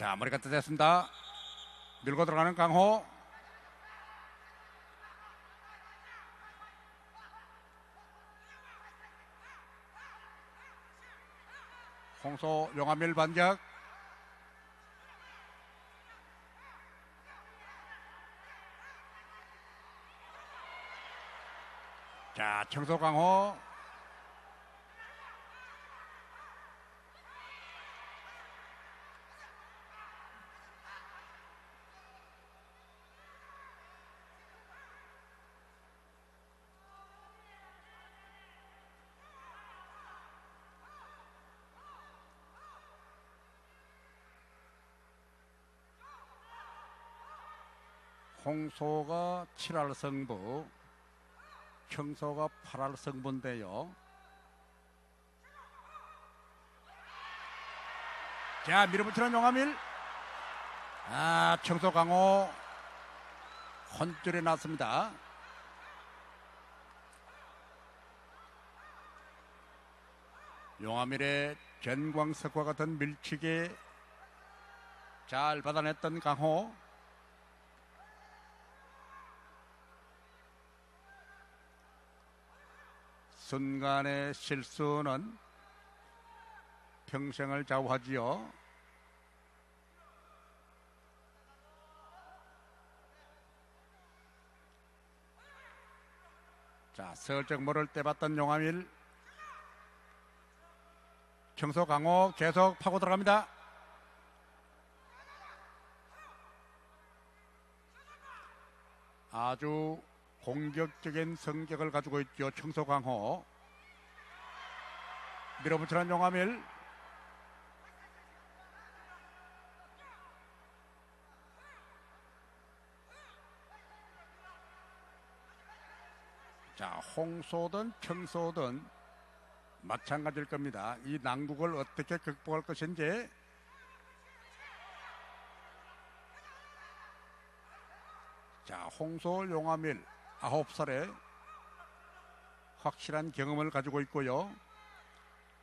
자, 머리가 뜨됐습니다. 밀고 들어가는 강호. 홍소 용화밀 반격. 자, 청소 강호. 홍소가 7할 성부, 청소가 8할 성부인데요. 자, 밀어붙이는 용화밀. 아, 청소 강호 혼줄에 났습니다. 용화밀의 전광석과 같은 밀치기 잘 받아냈던 강호. 순간의 실수는 평생을 좌우하지요. 자, 슬쩍 모를 때 봤던 용화밀. 청소 강호 계속 파고 들어갑니다. 아주 공격적인 성격을 가지고 있죠. 청소 강호. 밀어붙이는 용화밀. 자, 홍소든 청소든 마찬가지일 겁니다. 이 난국을 어떻게 극복할 것인지 자, 홍소 용화밀 아홉 살에 확실한 경험을 가지고 있고요.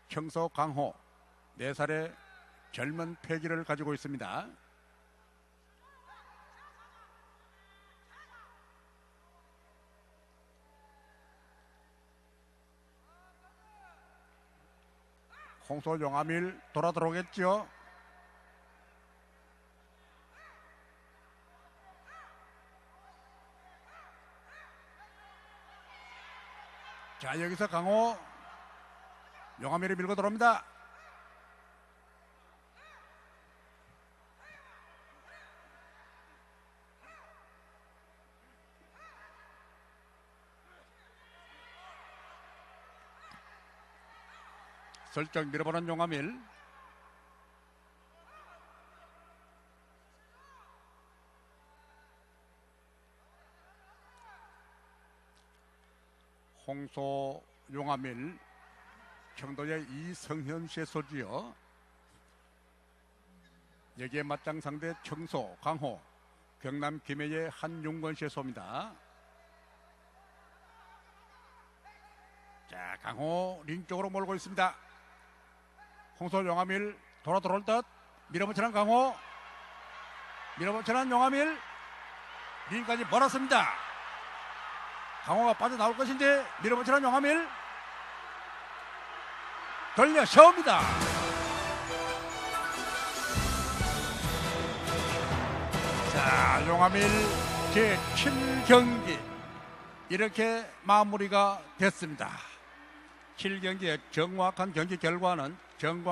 청소 강호 네 살의 젊은 패기를 가지고 있습니다. 홍소 용화밀 돌아 들어오겠죠? 자 여기서 강호 용화밀이 밀고 들어옵니다. 슬쩍 밀어보는 용화밀 홍소 용화밀 청도의 이성현 씨의 소지요. 여기에 맞짱 상대 청소 강호 경남 김해의 한용건 씨의 소입니다. 자 강호 링 쪽으로 몰고 있습니다. 홍소 용화밀 돌아 들어올 듯 밀어붙이는 강호. 밀어붙이는 용화밀 링까지 벌었습니다 강호가 빠져나올 것인데 밀어붙이는 용화밀 돌려 세웁니다. 자 용화밀 제7경기. 이렇게 마무리가 됐습니다. 7경기의 정확한 경기 결과는 정광